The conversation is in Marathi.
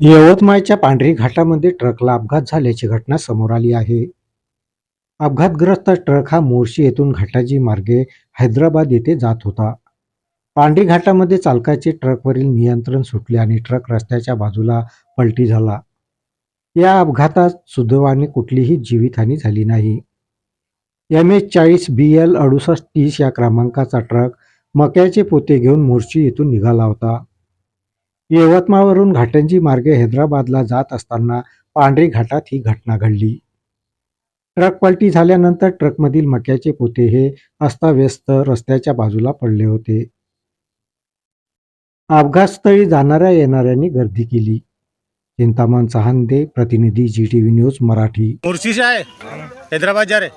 यवतमाळच्या पांढरी घाटामध्ये ट्रकला अपघात झाल्याची घटना समोर आली आहे. अपघातग्रस्त ट्रक हा मोर्शी येथून घाटाजी मार्गे हैदराबाद येथे जात होता. पांढरी घाटामध्ये चालकाचे ट्रकवरील नियंत्रण सुटले आणि ट्रक रस्त्याच्या बाजूला पलटी झाला. या अपघातात सुदैवाने कुठलीही जीवितहानी झाली नाही. एम एच चाळीस बी एल अडुसष्ट तीस या क्रमांकाचा ट्रक मक्याचे पोते घेऊन मोर्शी येथून निघाला होता. यवतमाळवरून घाटंजी मार्गे हैदराबादला जात असताना पांढरी घाटात ही घटना घडली. ट्रक पलटी झाल्यानंतर ट्रकमधील मक्याचे पोते हे अस्ताव्यस्त रस्त्याच्या बाजूला पडले होते. अपघातस्थळी जाणाऱ्या येणाऱ्यांनी गर्दी केली. चिंतामण चहांदे प्रतिनिधी G T V news Marathi. Murshi से आए? हैदराबाद जा रहे।